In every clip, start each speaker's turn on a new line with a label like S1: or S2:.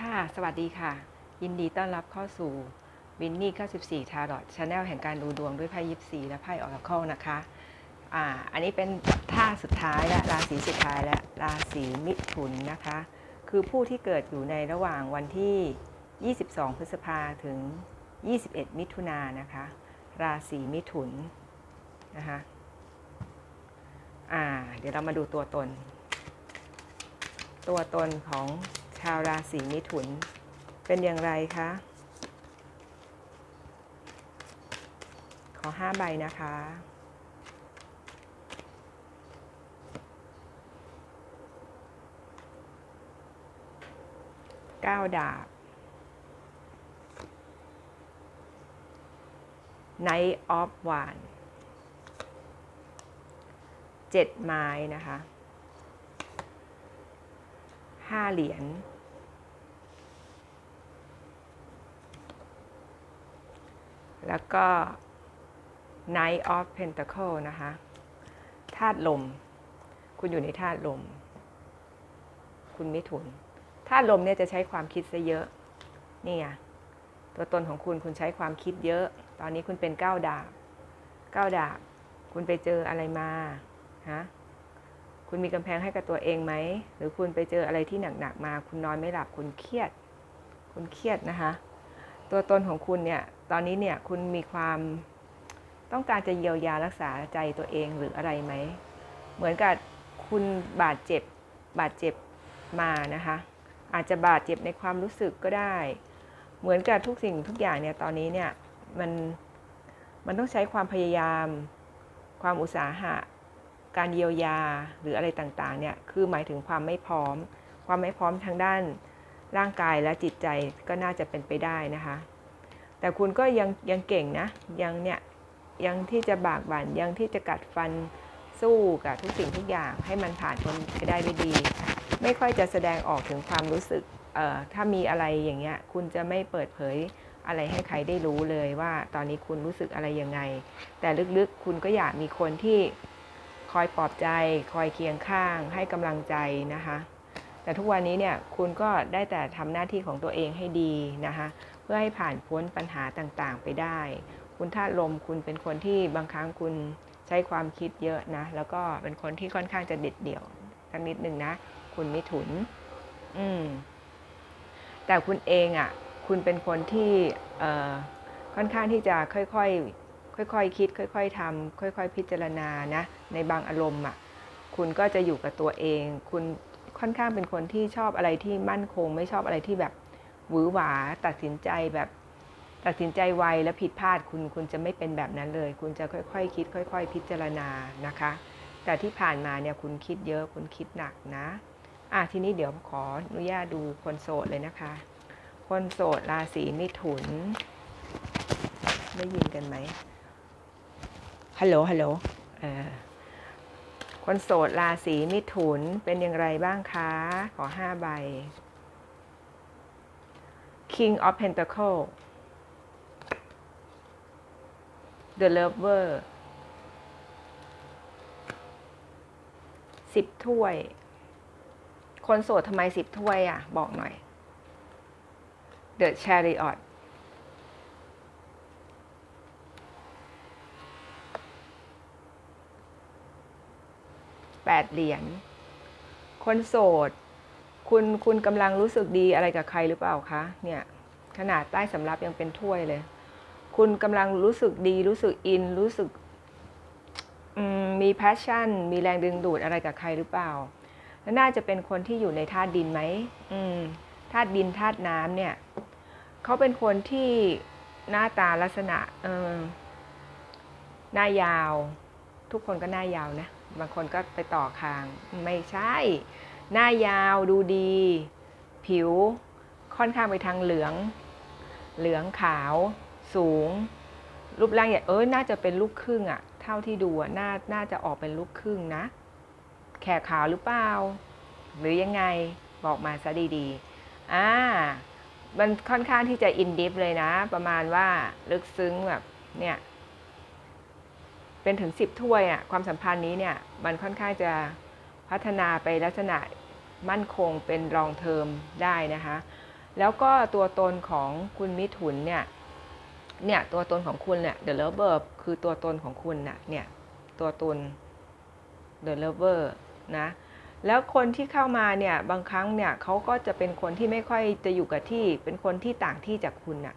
S1: ค่ะ สวัสดีค่ะ ยินดีต้อนรับเข้าสู่วินนี่ 94 ทาร์ o ตชาแนลแห่งการดูดวงด้วยไพ่ยิปซีและไพ่ออร์เคิลนะคะอ่าอันนี้เป็นท่าสุดท้ายและราศีสุดท้ายและราศีมิถุนนะคะ คือผู้ที่เกิดอยู่ในระหว่างวันที่ 22 พฤษภาถึง 21 มิถุนายนนะคะ ราศีมิถุนนะคะอ่าเดี๋ยวเรามาดูตัวตน ตัวตนของ ชาวราศีมิถุน เป็นอย่างไรคะ ขอห้าใบนะคะ เก้าดาบ Knight of w a n เจ็ดไม้นะคะห้าเหรียญ แล้วก็ Knight of Pentacle นะคะธาตุลม คุณอยู่ในธาตุลม คุณมิถุนธาตุลมเนี่ยจะใช้ความคิดซะเยอะ นี่ไงตัวตนของคุณคุณใช้ความคิดเยอะ ตอนนี้คุณเป็นก้าวดาบก้าวดาบ คุณไปเจออะไรมาฮะคุณมีกำแพงให้กับตัวเองไหม หรือคุณไปเจออะไรที่หนักๆมา คุณนอนไม่หลับคุณเครียด คุณเครียดนะคะ ตัวตนของคุณเนี่ย ตอนนี้เนี่ยคุณมีความต้องการจะเยียวยารักษาใจตัวเองหรืออะไรไหม เหมือนกับคุณบาดเจ็บบาดเจ็บมานะคะ อาจจะบาดเจ็บในความรู้สึกก็ได้ เหมือนกับทุกสิ่งทุกอย่างเนี่ยตอนนี้เนี่ยมันมันต้องใช้ความพยายาม ความอุตสาหะ การเยียวยาหรืออะไรต่างๆเนี่ยคือหมายถึงความไม่พร้อม ความไม่พร้อมทางด้านร่างกายและจิตใจก็น่าจะเป็นไปได้นะคะ แต่คุณก็ยังยังเก่งนะ ยังเนี่ยยังที่จะบากบั่นยังที่จะกัดฟันสู้กับทุกสิ่งทุกอย่างให้มันผ่านพ้นไปได้ด้วยดี ไม่ค่อยจะแสดงออกถึงความรู้สึกเอ่อถ้ามีอะไรอย่างเงี้ยคุณจะไม่เปิดเผยอะไรให้ใครได้รู้เลยว่าตอนนี้คุณรู้สึกอะไรยังไง แต่ลึกๆคุณก็อยากมีคนที่คอยปลอบใจ คอยเคียงข้าง ให้กำลังใจนะคะ แต่ทุกวันนี้เนี่ยคุณก็ได้แต่ทำหน้าที่ของตัวเองให้ดีนะคะ เพื่อให้ผ่านพ้นปัญหาต่างๆ ไปได้ คุณธาตุลมคุณเป็นคนที่บางครั้งคุณใช้ความคิดเยอะนะ แล้วก็เป็นคนที่ค่อนข้างจะเด็ดเดี่ยวสักนิดหนึ่งนะ คุณมิถุน อืม แต่คุณเองอะ่ะ คุณเป็นคนที่เค่อนข้างที่จะค่อยๆ ค่อยๆคิด ค่อย ๆทำค่อย ๆ พิจารณานะ ในบางอารมณ์อะ คุณก็จะอยู่กับตัวเอง คุณค่อนข้างเป็นคนที่ชอบอะไรที่มั่นคง ไม่ชอบอะไรที่แบบ หวือหวาตัดสินใจแบบตัดสินใจไวและผิดพลาดคุณคุณจะไม่เป็นแบบนั้นเลย คุณจะค่อยๆคคิด ค่อย ๆ พิจารณานะคะ แต่ที่ผ่านมาเนี่ยคุณคิดเยอะคุณคิดหนักนะอะทีนี้เดี๋ยวขออนุญาตดูคนโสดเลยนะคะ คนโสดราศีมิถุน ได้ยินกันไหมฮัลโหลฮัลโหลเออคนโสดราศีมิถุนเป็นอย่างไรบ้างคะ ขอห้าใบ King of Pentacle The Lover สิบถ้วย คนโสดทำไมสิบถ้วยอะ บอกหน่อย The Chariot แปดเหรียญ คนโสด คุณคุณกำลังรู้สึกดีอะไรกับใครหรือเปล่าคะเนี่ยขนาดใต้สำรับยังเป็นถ้วยเลย คุณกำลังรู้สึกดี รู้สึกอิน รู้สึกมีแพชชั่น มีแรงดึงดูดอะไรกับใครหรือเปล่า น่าจะเป็นคนที่อยู่ในธาตุดินไหมธาตุดินธาตุน้ำเนี่ยเขาเป็นคนที่หน้าตาลักษณะหน้ายาว ทุกคนก็หน้ายาวนะ บางคนก็ไปต่อคาง ไม่ใช่ หน้ายาวดูดี ผิวค่อนข้างไปทางเหลือง เหลืองขาว สูง รูปร่างอย่างเออน่าจะเป็นลูกครึ่งอะเท่าที่ดูอะน่าน่าจะออกเป็นลูกครึ่งนะ แขกขาวหรือเปล่า หรือยังไงบอกมาซะดีๆอ่ามันค่อนข้างที่จะอินดิฟเลยนะ ประมาณว่าลึกซึ้งแบบเนี่ยเป็นถึงสิบถ้วยอะความสัมพันธ์นี้เนี่ย มันค่อนข้างจะ พัฒนาไปลักษณะมั่นคงเป็นรองเทอมได้นะคะ แล้วก็ตัวตนของคุณมิถุนเนี่ย เนี่ยตัวตนของคุณเนี่ย the lover คือตัวตนของคุณน่ะ เนี่ย ตัวตน the lover นะ แล้วคนที่เข้ามาเนี่ย บางครั้งเนี่ยเขาก็จะเป็นคนที่ไม่ค่อยจะอยู่กับที่ เป็นคนที่ต่างที่จากคุณน่ะ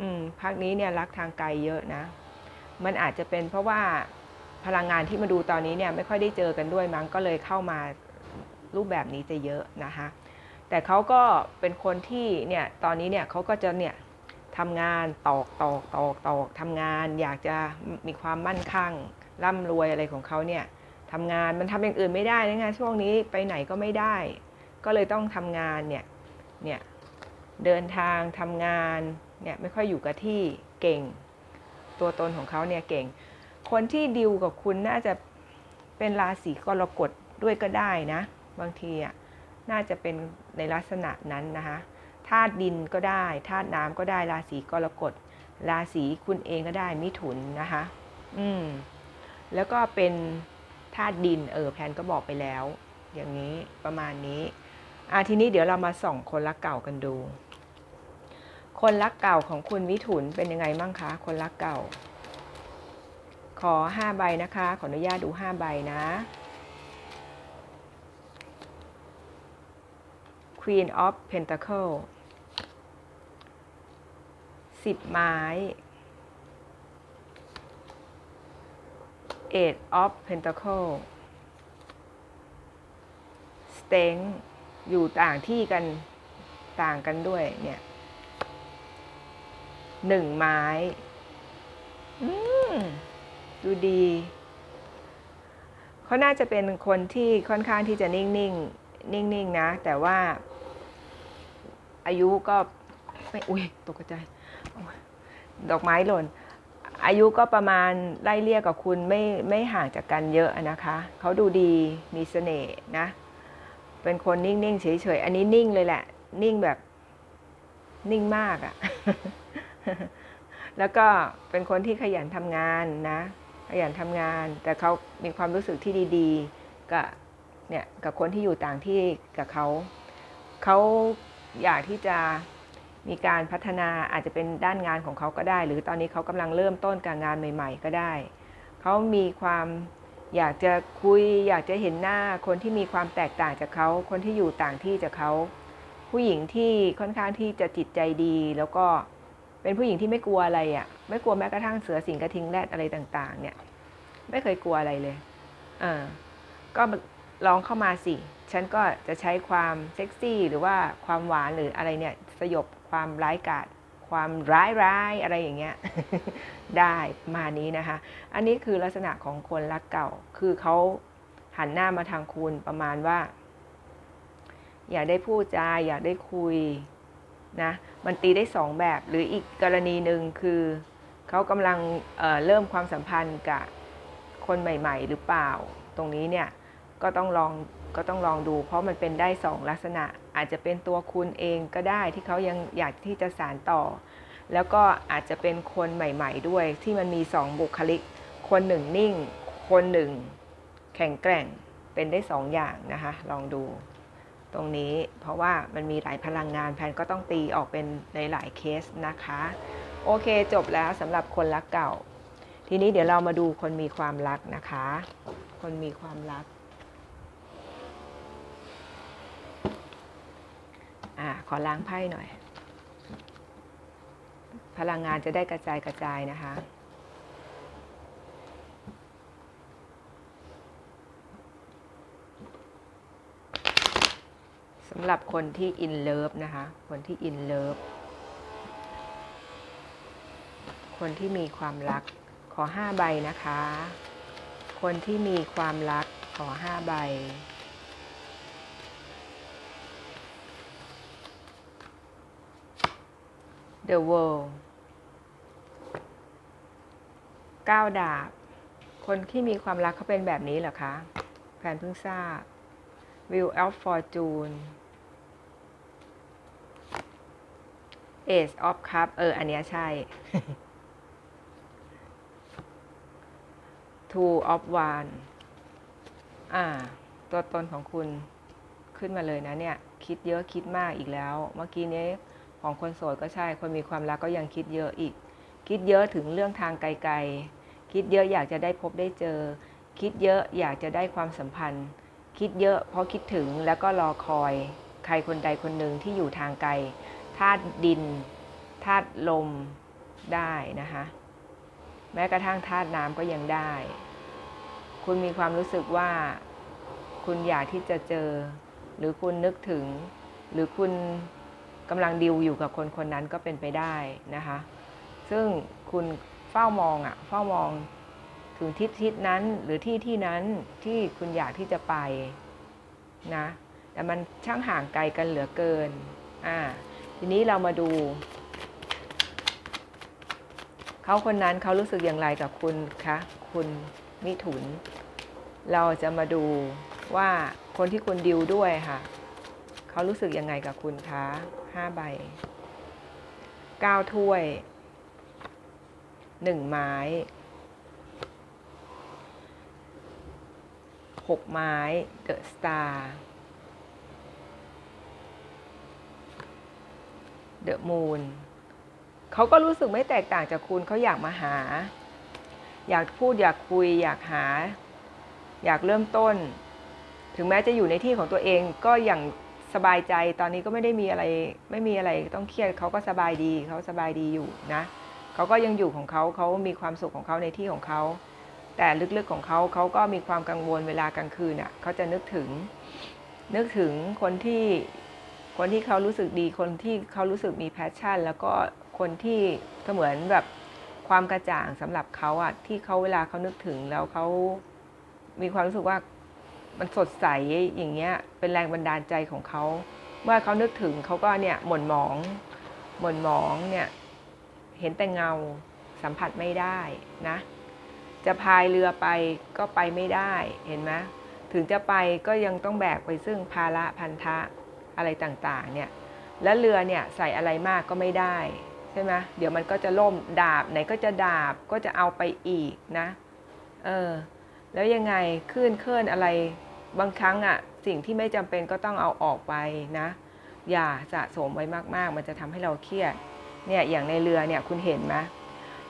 S1: อืมพักนี้เนี่ยรักทางไกลเยอะนะ มันอาจจะเป็นเพราะว่า พลังงานที่มาดูตอนนี้เนี่ยไม่ค่อยได้เจอกันด้วยมั้งก็เลยเข้ามารูปแบบนี้จะเยอะนะคะแต่เขาก็เป็นคนที่เนี่ยตอนนี้เนี่ยเขาก็จะเนี่ยทำงานตอกตอกตอกตอกทำงานอยากจะมีความมั่นคงร่ำรวยอะไรของเขาเนี่ยทำงานมันทำอย่างอื่นไม่ได้นะงานช่วงนี้ไปไหนก็ไม่ได้ ก็เลยต้องทำงานเนี่ยเนี่ยเดินทางทำงานเนี่ยไม่ค่อยอยู่กับที่เก่ง ตัวตนของเขาเนี่ยเก่ง คนที่ดิวกับคุณน่าจะเป็นราศีกรกฎด้วยก็ได้นะ บางทีอะน่าจะเป็นในลักษณะนั้นนะคะธาตุดินก็ได้ธาตุน้ำก็ได้ราศีกรกฎราศีคุณเองก็ได้มิถุนนะคะ อืม แล้วก็เป็นธาตุดินเออแพนก็บอกไปแล้ว อย่างนี้ประมาณนี้อะทีนี้เดี๋ยวเรามาส่องคนรักเก่ากันดู คนรักเก่าของคุณมิถุนเป็นยังไงมั่งคะ คนรักเก่า ขอ 5 ใบนะคะ ขออนุญาตดู 5 ใบนะ Queen of Pentacle 10 ไม้ Eight of Pentacle Steng อยู่ต่างที่กันต่างกันด้วยเนี่ยหนึ่งไม้ ดูดี เขาน่าจะเป็นคนที่ค่อนข้างที่จะนิ่งๆ นิ่งๆนะ แต่ว่า อายุก็ไม่อุ้ยตกใจ ดอกไม้หล่น อายุก็ประมาณไล่เลี่ยกับคุณไม่ไม่ห่างจากกันเยอะนะคะ เขาดูดีมีเสน่ห์นะ เป็นคนนิ่งๆเฉยๆ อันนี้นิ่งเลยแหละ นิ่งแบบนิ่งมากอะ่ะ แล้วก็เป็นคนที่ขยันทำงานนะ ขยันทำงาน แต่เขามีความรู้สึกที่ดีๆกับเนี่ยกับคนที่อยู่ต่างที่กับเขาเขาอยากที่จะมีการพัฒนาอาจจะเป็นด้านงานของเขาก็ได้ หรือตอนนี้เขากำลังเริ่มต้นกับงานใหม่ ๆ ก็ได้ เขามีความอยากจะคุย อยากจะเห็นหน้าคนที่มีความแตกต่างจากเขา คนที่อยู่ต่างที่จากเขา ผู้หญิงที่ค่อนข้างที่จะจิตใจดี แล้วก็ เป็นผู้หญิงที่ไม่กลัวอะไรอะ่ะ ไม่กลัวแม้กระทั่งเสือสิงกระทิงแรดอะไรต่าง ๆ เนี่ย ไม่เคยกลัวอะไรเลยเออก็ลองเข้ามาสิ ฉันก็จะใช้ความเซ็กซี่ หรือว่าความหวานหรืออะไรเนี่ยสยบความร้ายกาจความร้ายร้ายอะไรอย่างเงี้ยได้มานี้นะคะ อันนี้คือลักษณะของคนรักเก่า คือเขาหันหน้ามาทางคุณประมาณว่า อยากได้พูดจาอยากได้คุย นะมันตีได้สองแบบ หรืออีกกรณีหนึ่งคือเขากำลังเเริ่มความสัมพันธ์กับคนใหม่ ๆ หรือเปล่า ตรงนี้เนี่ยก็ต้องลองก็ต้องลองดู เพราะมันเป็นได้สองลักษณะ อาจจะเป็นตัวคุณเองก็ได้ที่เขายังอยากที่จะสานต่อ แล้วก็อาจจะเป็นคนใหม่ ๆ ด้วยที่มันมีสองบุคลิก คนหนึ่งนิ่ง คนหนึ่ง แข็งแกร่งเป็นได้สองอย่างนะคะลองดู ตรงนี้ เพราะว่ามันมีหลายพลังงานแพนก็ต้องตีออกเป็นในหลายเคสนะคะ โอเคจบแล้วสำหรับคนรักเก่า ทีนี้เดี๋ยวเรามาดูคนมีความรักนะคะ คนมีความรักอ่าขอล้างไพ่หน่อย พลังงานจะได้กระจายกระจายนะคะ สำหรับคนที่อินเลิฟนะคะ คนที่อินเลิฟ คนที่มีความรัก ขอห้าใบนะคะ คนที่มีความรัก ขอห้าใบ The World ก้าวดาบ คนที่มีความรักเขาเป็นแบบนี้เหรอคะ แฟนเพิ่งทราบ Wheel of Fortune Ace of Cup เออ อันเนี้ยใช่ Two of One อ่า ตัวตนของคุณขึ้นมาเลยนะเนี่ย คิดเยอะคิดมากอีกแล้ว เมื่อกี้นี้ของคนโสดก็ใช่ คนมีความรักก็ยังคิดเยอะอีก คิดเยอะถึงเรื่องทางไกลๆ คิดเยอะอยากจะได้พบได้เจอ คิดเยอะอยากจะได้ความสัมพันธ์ คิดเยอะเพราะคิดถึงแล้วก็รอคอย ใครคนใดคนหนึ่งที่อยู่ทางไกล ธาตุดินธาตุลมได้นะคะ แม้กระทั่งธาตุน้ำก็ยังได้ คุณมีความรู้สึกว่า คุณอยากที่จะเจอ หรือคุณนึกถึง หรือคุณกำลังดิวอยู่กับคนคนนั้นก็เป็นไปได้นะคะ ซึ่งคุณเฝ้ามองอะเฝ้ามองถึงทิศทิศนั้นหรือที่ที่นั้นที่คุณอยากที่จะไปนะ แต่มันช่างห่างไกลกันเหลือเกิน อ่า ทีนี้เรามาดู เขาคนนั้นเขารู้สึกอย่างไรกับคุณคะคุณมิถุน เราจะมาดูว่าคนที่คุณดิวด้วยค่ะ เขารู้สึกยังไงกับคุณคะห้าใบเก้าถ้วยหนึ่งไม้หกไม้เดอะสตาร์ เดอะมูนเขาก็รู้สึกไม่แตกต่างจากคุณเขาอยากมาหา อยากพูดอยากคุย อยากหา อยากเริ่มต้น ถึงแม้จะอยู่ในที่ของตัวเองก็อย่างสบายใจตอนนี้ก็ไม่ได้มีอะไร ไม่มีอะไรต้องเครียดเขาก็สบายดีเขาสบายดีอยู่นะเขาก็ยังอยู่ของเขาเขามีความสุขของเขาในที่ของเขาแต่ลึกๆของเขาเขาก็มีความกังวลเวลากลางคืนอะเขาจะนึกถึง นึกถึงคนที่ คนที่เขารู้สึกดีคนที่เขารู้สึกมีแพชชั่น แล้วก็คนที่เสมือนแบบความกระจ่างสำหรับเขาอะที่เขาเวลาเขานึกถึงแล้วเขามีความรู้สึกว่ามันสดใสอย่างเงี้ย เป็นแรงบันดาลใจของเขาเมื่อเขานึกถึงเขาก็เนี่ยหม่นหมอง หม่นหมองเนี่ย เห็นแต่เงาสัมผัสไม่ได้นะ จะพายเรือไปก็ไปไม่ได้เห็นไหมถึงจะไปก็ยังต้องแบกไปซึ่งภาระพันธะ อะไรต่างๆเนี่ยและเรือเนี่ยใส่อะไรมากก็ไม่ได้ใช่ไหมเดี๋ยวมันก็จะล่มดาบไหนก็จะดาบก็จะเอาไปอีกนะเออแล้วยังไงคลื่นเคลื่อนอะไรบางครั้งอะสิ่งที่ไม่จำเป็นก็ต้องเอาออกไปนะ อย่าสะสมไว้มากๆ มันจะทำให้เราเครียดเนี่ยอย่างในเรือเนี่ยคุณเห็นไหม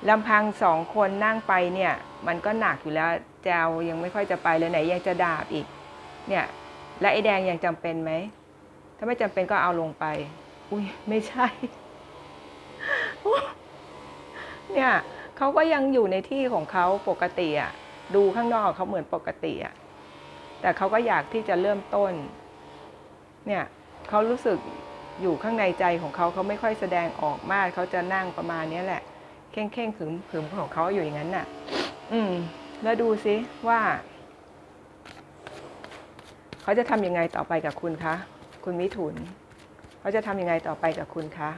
S1: ลำพังสองคนนั่งไปเนี่ยมันก็หนักอยู่แล้วแจวยังไม่ค่อยจะไปเลยไหนยังจะดาบอีกเนี่ยและไอ้แดงยังจำเป็นไหม ถ้าไม่จำเป็นก็เอาลงไป อุ้ยไม่ใช่ เนี่ยเขาก็ยังอยู่ในที่ของเขาปกติอะดูข้างนอกเขาเหมือนปกติอะแต่เขาก็อยากที่จะเริ่มต้น เนี่ยเขารู้สึกอยู่ข้างในใจของเขาเขาไม่ค่อยแสดงออกมากเขาจะนั่งประมาณนี้แหละเข่งเข่งขึมขึมของเขาอยู่อย่างนั้นน่ะ อืม แล้วดูซิว่า เขาจะทำยังไงต่อไปกับคุณคะ คุณมิถุนเขาจะทำยังไงต่อไปกับคุณคะ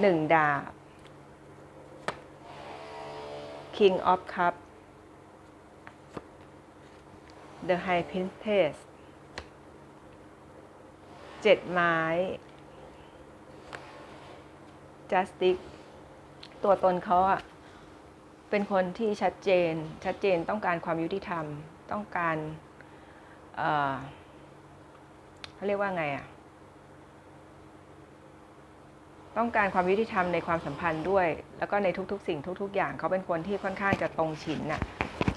S1: หนึ่งดาบ King of Cup The High Princess เจ็ดไม้ Justice ตัวตนเขาอะเป็นคนที่ชัดเจน ชัดเจนต้องการความยุติธรรม ต้องการ เขาเรียกว่าไงอะต้องการความยุติธรรมในความสัมพันธ์ด้วย แล้วก็ในทุกๆ สิ่งทุก ๆ อย่างเขาเป็นคนที่ค่อนข้างจะตรงฉินน่ะ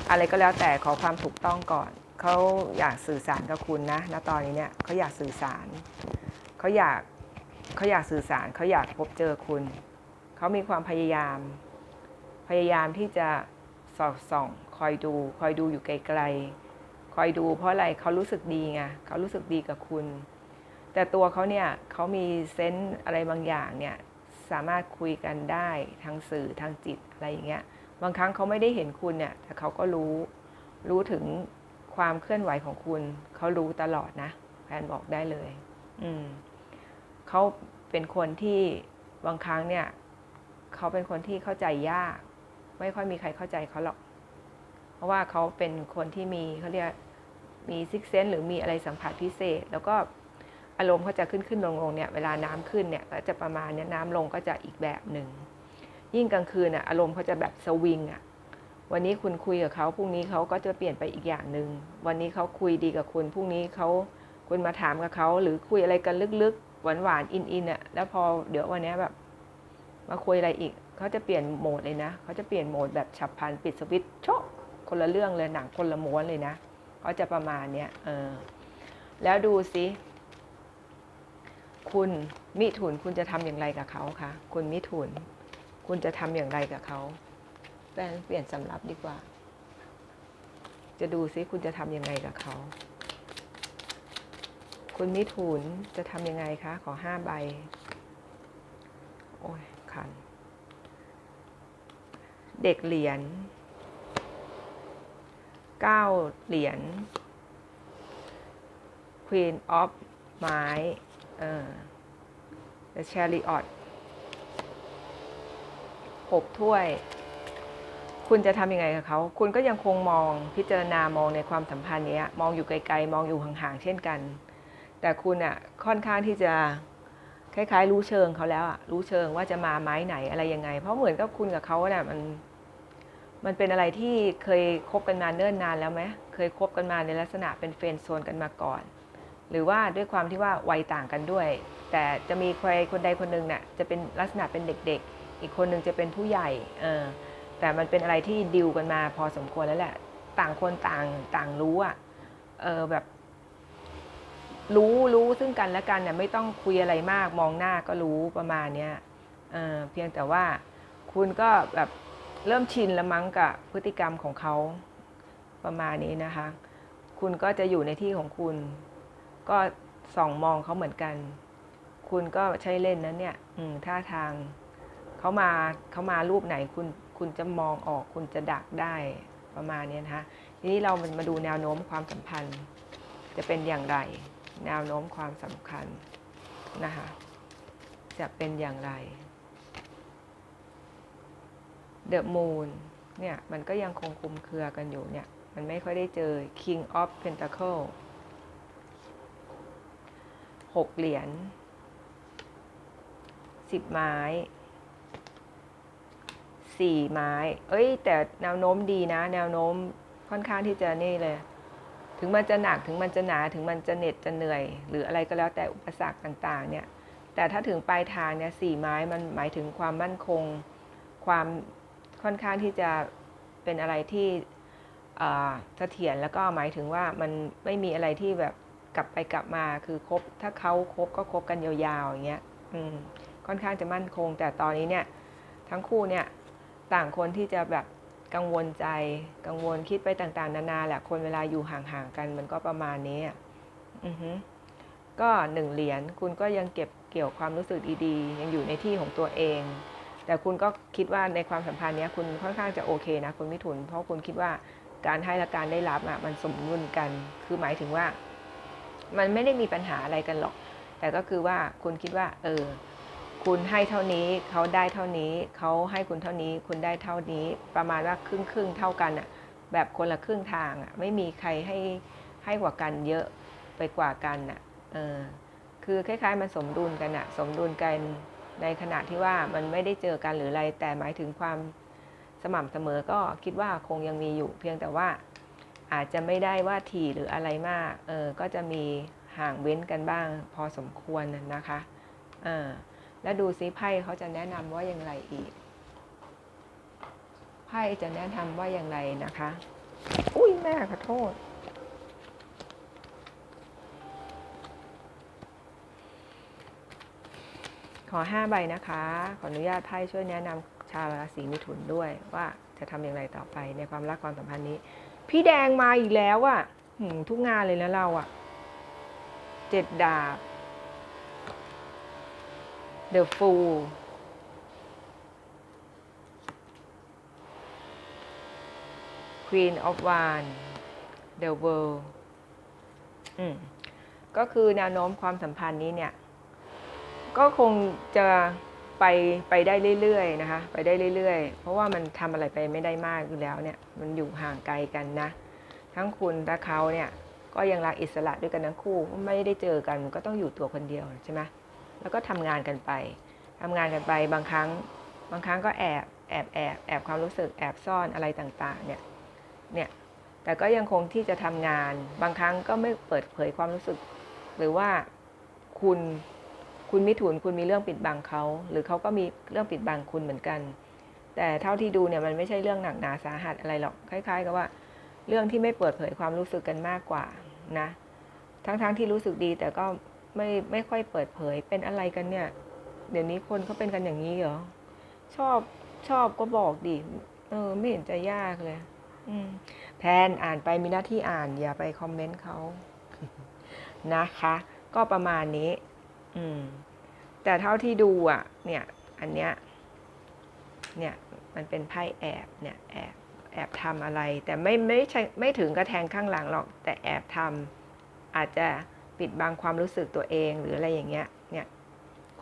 S1: อะไรก็แล้วแต่ขอความถูกต้องก่อนเขาอยากสื่อสารกับคุณนะณตอนนี้เนี่ยเขาอยากสื่อสารเขาอยากเขาอยากสื่อสารเขาอยากพบเจอคุณเขามีความพยายาม พยายามที่จะสอดส่อง คอยดู คอยดูอยู่ไกลๆ คอยดูเพราะอะไรเขารู้สึกดีไงเขารู้สึกดีกับคุณ แต่ตัวเขาเนี่ยเขามีเซนส์อะไรบางอย่างเนี่ยสามารถคุยกันได้ทางสื่อทางจิตอะไรอย่างเงี้ยบางครั้งเขาไม่ได้เห็นคุณเนี่ยแต่เขาก็รู้รู้ถึงความเคลื่อนไหวของคุณ เขารู้ตลอดนะแพนบอกได้เลย อืมเขาเป็นคนที่บางครั้งเนี่ยเขาเป็นคนที่เข้าใจยาก ไม่ค่อยมีใครเข้าใจเขาหรอก เพราะว่าเขาเป็นคนที่มีเขาเรียก มีซิกเซนหรือมีอะไรสัมผัสพิเศษ แล้วก็อารมณ์เขาจะขึ้นขึ้นลงลงเนี่ยเวลาน้ำขึ้นเนี่ยก็จะประมาณเนี้ยน้ำลงก็จะอีกแบบหนึ่งยิ่งกลางคืนอะอารมณ์เขาจะแบบสวิงอะวันนี้คุณคุยกับเขาพรุ่งนี้เขาก็จะเปลี่ยนไปอีกอย่างหนึ่งวันนี้เขาคุยดีกับคุณพรุ่งนี้เขาคุณมาถามกับเขาหรือคุยอะไรกันลึกๆหวานๆอินๆอะแล้วพอเดี๋ยววันนี้แบบ มาคุยอะไรอีกเขาจะเปลี่ยนโหมดเลยนะเขาจะเปลี่ยนโหมดแบบฉับพลันปิดสวิตช์โชะคนละเรื่องเลยหนังคนละม้วนเลยนะ เขาจะประมาณเนี้ยเออแล้วดูสิคุณมิถุนคุณจะทำอย่างไรกับเขาคะคุณมิถุน คุณจะทำอย่างไรกับเขาแปลงเปลี่ยนสำรับดีกว่า จะดูซิคุณจะทำยังไงกับเขา คุณมิถุนจะทำยังไงคะ ขอห้าใบ โอ้ยคัน เด็กเหรียญ เก้าเหรียญ Queen of ไม้เอ่อ The Chariot หกถ้วย คุณจะทำยังไงกับเขา คุณก็ยังคงมองพิจารณามองในความสัมพันธ์เนี้ยมองอยู่ไกลๆ มองอยู่ห่างๆ เช่นกัน แต่คุณอะค่อนข้างที่จะคล้ายๆ รู้เชิงเขาแล้วอะรู้เชิงว่าจะมาไม้ไหนอะไรยังไง เพราะเหมือนกับคุณกับเขาเนี่ยมัน มันเป็นอะไรที่เคยคบกันมาเนิ่นนานแล้วไหมเคยคบกันมาในลักษณะเป็นเฟรนด์โซนกันมาก่อน หรือว่าด้วยความที่ว่าวัยต่างกันด้วย แต่จะมีใครคนใดคนหนึ่งเนี่ยจะเป็นลักษณะเป็นเด็ก ๆ อีกคนหนึ่งจะเป็นผู้ใหญ่เออแต่มันเป็นอะไรที่ดิวกันมาพอสมควรแล้วแหละ ต่างคนต่างต่างรู้อะเออแบบ รู้รู้ซึ่งกันและกันเนี่ยไม่ต้องคุยอะไรมากมองหน้าก็รู้ประมาณเนี้ยเออเพียงแต่ว่าคุณก็แบบ เริ่มชินละมั้งกับพฤติกรรมของเขาประมาณนี้นะคะ คุณก็จะอยู่ในที่ของคุณ ก็ส่องมองเขาเหมือนกัน คุณก็ใช้เล่นนั้นเนี่ยท่าทางเขามาเขามารูปไหนคุณคุณจะมองออกคุณจะดักได้ประมาณนี้นะคะทีนี้เรามาดูแนวโน้มความสัมพันธ์ จะเป็นอย่างไร แนวโน้มความสำคัญนะคะจะเป็นอย่างไร The Moon เนี่ยมันก็ยังคงคุมเครือกันอยู่เนี่ยมันไม่ค่อยได้เจอ King of Pentacle หกเหรียญสิบไม้สี่ไม้ เอ้ย แต่แนวโน้มดีนะ แนวโน้มค่อนข้างที่จะนี่เลย ถึงมันจะหนักถึงมันจะหนาถึงมันจะเหน็ดจะเหนื่อย หรืออะไรก็แล้วแต่อุปสรรคต่าง ๆ เนี่ย แต่ถ้าถึงปลายทางเนี่ยสี่ไม้มันหมายถึงความมั่นคง ความ ค่อนข้างที่จะเป็นอะไรที่เสถียรแล้วก็หมายถึงว่ามันไม่มีอะไรที่แบบกลับไปกลับมาคือคบถ้าเขาคบก็คบกันยาวๆอย่างเงี้ยค่อนข้างจะมั่นคง แต่ตอนนี้เนี่ยทั้งคู่เนี่ยต่างคนที่จะแบบกังวลใจกังวลคิดไปต่างๆ นานาแหละคนเวลาอยู่ห่างๆกันมันก็ประมาณนี้อะอือฮึก็หนึ่งเหรียญคุณก็ยังเก็บเกี่ยวความรู้สึกดีๆ ยังอยู่ในที่ของตัวเอง แต่คุณก็คิดว่าในความสัมพันธ์นี้คุณค่อนข้างจะโอเคนะคุณมิถุน เพราะคุณคิดว่าการให้และการได้รับอะมันสมดุลกัน คือหมายถึงว่า มันไม่ได้มีปัญหาอะไรกันหรอก แต่ก็คือว่าคุณคิดว่า เออ คุณให้เท่านี้เขาได้เท่านี้เขาให้คุณเท่านี้ คุณได้เท่านี้ ประมาณว่าครึ่งครึ่งๆเท่ากันอะ แบบคนละครึ่งทางอะไม่มีใครให้ให้กว่ากันเยอะไปกว่ากันอะ เออ คือคล้ายๆ มันสมดุลกันอะ สมดุลกัน ในขณะที่ว่ามันไม่ได้เจอกันหรืออะไร แต่หมายถึงความสม่ำเสมอก็คิดว่าคงยังมีอยู่ เพียงแต่ว่าอาจจะไม่ได้ว่าถี่หรืออะไรมากเออก็จะมีห่างเว้นกันบ้าง พอสมควรนะนะคะเออแล้วดูซิไพ่เขาจะแนะนำว่าอย่างไรอีกไพ่จะแนะนำว่าอย่างไรนะคะ อุ้ยแม่ขอโทษ ขอห้าใบนะคะ ขออนุญาตไพ่ช่วยแนะนำชาวราศีมิถุนด้วยว่าจะทำอย่างไรต่อไปในความรักความสัมพันธ์นี้ พี่แดงมาอีกแล้วอะ่ะทุกงานเลยนะเราอะ่ะเจ็ดดาบ The Fool Queen of Wands The World อืมก็คือแนวโน้มความสัมพันธ์นี้เนี่ย ก็คงจะไปไปได้เรื่อยๆนะคะไปได้เรื่อยๆ เพราะว่ามันทำอะไรไปไม่ได้มากอยู่แล้วเนี่ยมันอยู่ห่างไกลกันนะ ทั้งคุณและเขาเนี่ยก็ยังรักอิสระด้วยกันทั้งคู่ไม่ได้เจอกันก็ต้องอยู่ตัวคนเดียวใช่ไหมแล้วก็ทำงานกันไปทำงานกันไปบางครั้ง บางครั้งก็แอบแอบแอบแอบความรู้สึกแอบซ่อนอะไรต่างๆเนี่ยเนี่ยแต่ก็ยังคงที่จะทำงาน บางครั้งก็ไม่เปิดเผยความรู้สึก หรือว่าคุณ คุณมิถุนคุณมีเรื่องปิดบังเขา หรือเขาก็มีเรื่องปิดบังคุณเหมือนกัน แต่เท่าที่ดูเนี่ยมันไม่ใช่เรื่องหนักหนาสาหัสอะไรหรอกคล้าย ๆ กับว่า เรื่องที่ไม่เปิดเผยความรู้สึกกันมากกว่านะ ทั้งๆทที่รู้สึกดีแต่ก็ไม่ไม่ค่อยเปิดเผยเป็นอะไรกันเนี่ย เดี๋ยวนี้คนเขาเป็นกันอย่างนี้เหรอชอบชอบก็บอกดิเออ ไม่เห็นจะยากเลย อืมแพนอ่านไปมีหน้าที่อ่าน อย่าไปคอมเมนต์เขานะคะ ก็ประมาณนี้ อืม แต่เท่าที่ดูอะ เนี่ย อันเนี้ย เนี่ย มันเป็นไพ่แอบ เนี่ย แอบ แอบทำอะไร แต่ไม่ไม่ใช่ไม่ถึงกระแทงข้างหลังหรอก แต่แอบทำอาจจะปิดบังความรู้สึกตัวเองหรืออะไรอย่างเงี้ย เนี่ย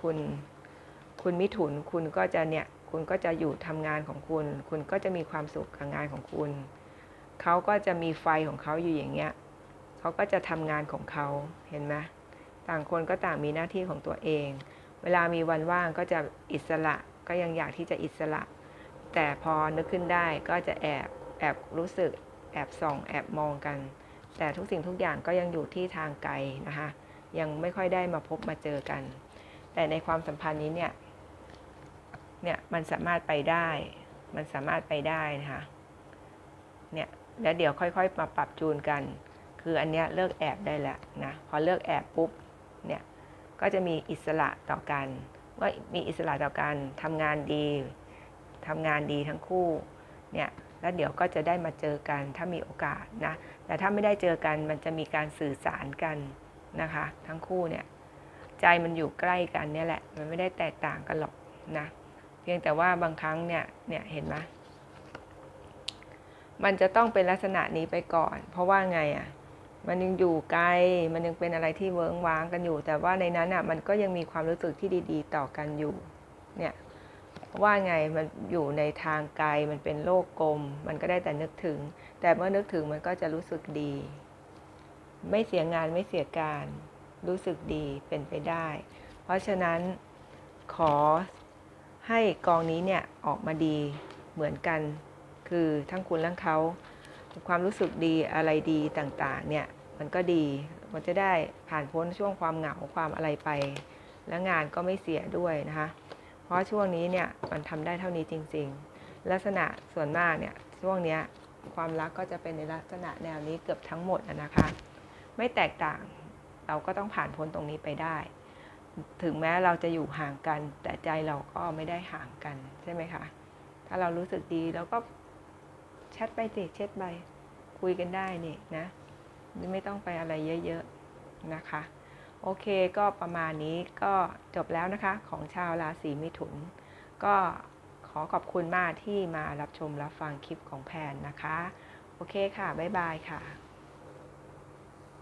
S1: คุณ คุณมิถุน คุณก็จะเนี่ย คุณก็จะอยู่ทำงานของคุณ คุณก็จะมีความสุขกับงานของคุณ เขาก็จะมีไฟของเขาอยู่อย่างเงี้ย เขาก็จะทำงานของเขา เห็นไหม ต่างคนก็ต่างมีหน้าที่ของตัวเอง เวลามีวันว่างก็จะอิสระก็ยังอยากที่จะอิสระ แต่พอนึกขึ้นได้ก็จะแอบแอบรู้สึก แอบส่อง แอบมองกัน แต่ทุกสิ่งทุกอย่างก็ยังอยู่ที่ทางไกลนะคะ ยังไม่ค่อยได้มาพบมาเจอกัน แต่ในความสัมพันธ์นี้เนี่ยเนี่ยมันสามารถไปได้ มันสามารถไปได้นะคะเนี่ยแล้วเดี๋ยวค่อยๆมาปรับจูนกัน คืออันเนี้ยเลิกแอบได้แล้วนะพอเลิกแอบปุ๊บ เนี่ยก็จะมีอิสระต่อกัน ว่ามีอิสระต่อกันทำงานดีทำงานดีทั้งคู่เนี่ยแล้วเดี๋ยวก็จะได้มาเจอกันถ้ามีโอกาสนะแต่ถ้าไม่ได้เจอกันมันจะมีการสื่อสารกันนะคะ ทั้งคู่เนี่ยใจมันอยู่ใกล้กันเนี่ยแหละมันไม่ได้แตกต่างกันหรอกนะเพียงแต่ว่าบางครั้งเนี่ยเนี่ยเห็นไหมมันจะต้องเป็นลักษณะนี้ไปก่อน เพราะว่าไงอะ มันยังอยู่ไกล มันยังเป็นอะไรที่เวิ้งว้างกันอยู่ แต่ว่าในนั้นอะมันก็ยังมีความรู้สึกที่ดี ๆ ต่อกันอยู่ เนี่ยว่าไงมันอยู่ในทางไกลมันเป็นโลกกลม มันก็ได้แต่นึกถึง แต่เมื่อนึกถึงมันก็จะรู้สึกดี ไม่เสียงานไม่เสียการ รู้สึกดีเป็นไปได้ เพราะฉะนั้นขอให้กองนี้เนี่ยออกมาดีเหมือนกัน คือทั้งคุณและเขาความรู้สึกดีอะไรดีต่างๆเนี่ย มันก็ดี มันจะได้ผ่านพ้นช่วงความเหงาความอะไรไป และงานก็ไม่เสียด้วยนะคะ เพราะช่วงนี้เนี่ยมันทำได้เท่านี้จริง ๆ ลักษณะส่วนมากเนี่ยช่วงเนี้ยความรักก็จะเป็นในลักษณะแนวนี้เกือบทั้งหมดนะคะ ไม่แตกต่างเราก็ต้องผ่านพ้นตรงนี้ไปได้ ถึงแม้เราจะอยู่ห่างกัน แต่ใจเราก็ไม่ได้ห่างกันใช่ไหมคะ ถ้าเรารู้สึกดีเราก็แชทไปสิเช็ดไปคุยกันได้นี่นะ ไม่ต้องไปอะไรเยอะๆนะคะ โอเคก็ประมาณนี้ก็จบแล้วนะคะของชาวราศีมิถุน ก็ขอขอบคุณมากที่มารับชมรับฟังคลิปของแพนนะคะ โอเคค่ะ บ๊ายบายค่ะ